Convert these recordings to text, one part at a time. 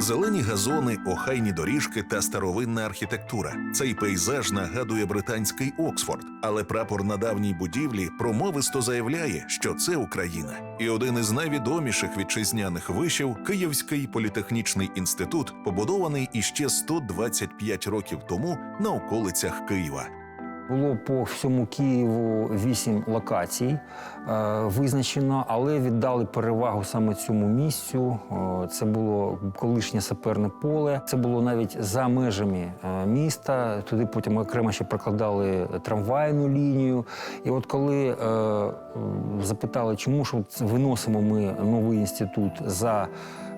Зелені газони, охайні доріжки та старовинна архітектура. Цей пейзаж нагадує британський Оксфорд, але прапор на давній будівлі промовисто заявляє, що це Україна. І один із найвідоміших вітчизняних вишів Київський політехнічний інститут, побудований іще 125 років тому на околицях Києва. Було по всьому Києву вісім локацій е, визначено, але віддали перевагу саме цьому місцю. Е, Це було колишнє саперне поле. Це було навіть за межами е, міста. Туди потім окремо ще прокладали трамвайну лінію. І от коли е, запитали, чому ж виносимо ми новий інститут за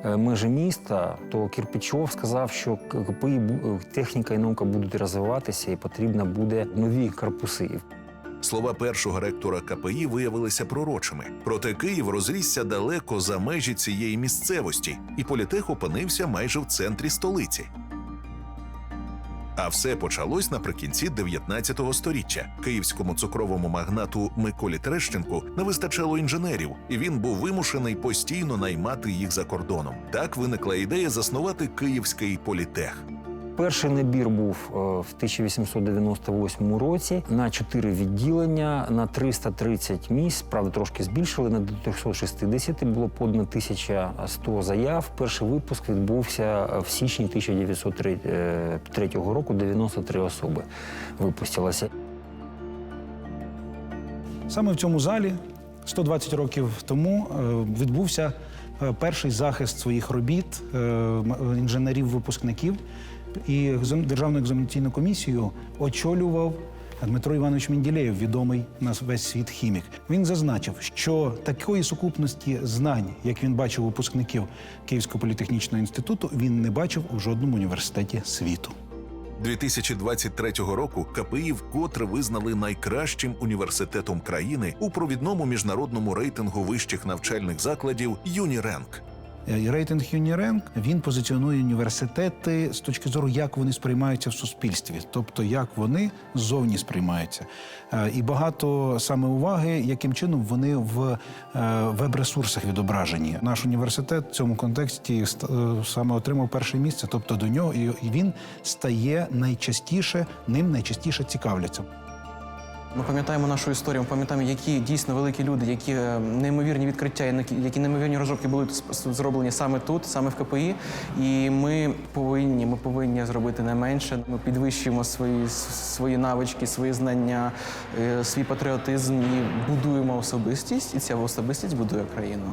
межі міста, то Кірпічов сказав, що КПІ бу- техніка і наука будуть розвиватися, і потрібно буде нові корпуси. Слова першого ректора КПІ виявилися пророчими. Проте Київ розрісся далеко за межі цієї місцевості, і політех опинився майже в центрі столиці. А все почалось наприкінці 19 століття. Київському цукровому магнату Миколі Трещенку не вистачало інженерів, і він був вимушений постійно наймати їх за кордоном. Так виникла ідея заснувати Київський політех. Перший набір був е, в 1898 році на чотири відділення на 330 місць. Правда, трошки збільшили на до 360. Було подано 1100 заяв. Перший випуск відбувся в січні 1903 року. 93 особи випустилося. Саме в цьому залі 120 років тому е, відбувся е, перший захист своїх робіт е, м- інженерів-випускників. І Державну екзаменаційну комісію очолював Дмитро Іванович Менділеєв, відомий на весь світ хімік. Він зазначив, що такої сукупності знань, як він бачив випускників Київського політехнічного інституту, він не бачив у жодному університеті світу. 2023 року КПІ вкотре визнали найкращим університетом країни у провідному міжнародному рейтингу вищих навчальних закладів «Юніренк». Е, І рейтинг Юніренк він позиціонує університети з точки зору, як вони сприймаються в суспільстві, тобто як вони ззовні сприймаються. Е, І багато саме уваги, яким чином вони в е, веб-ресурсах відображені. Наш університет в цьому контексті ст- саме отримав перше місце, тобто до нього і він стає найчастіше, ним найчастіше цікавляться. Ми пам'ятаємо нашу історію, ми пам'ятаємо, які дійсно великі люди, які е, неймовірні відкриття, які- неймовірні розробки були зроблені саме тут, саме в КПІ. І ми повинні, ми повинні зробити не менше. Ми підвищуємо свої, свої навички, свої знання, е, свій патріотизм і будуємо особистість, і ця особистість будує країну.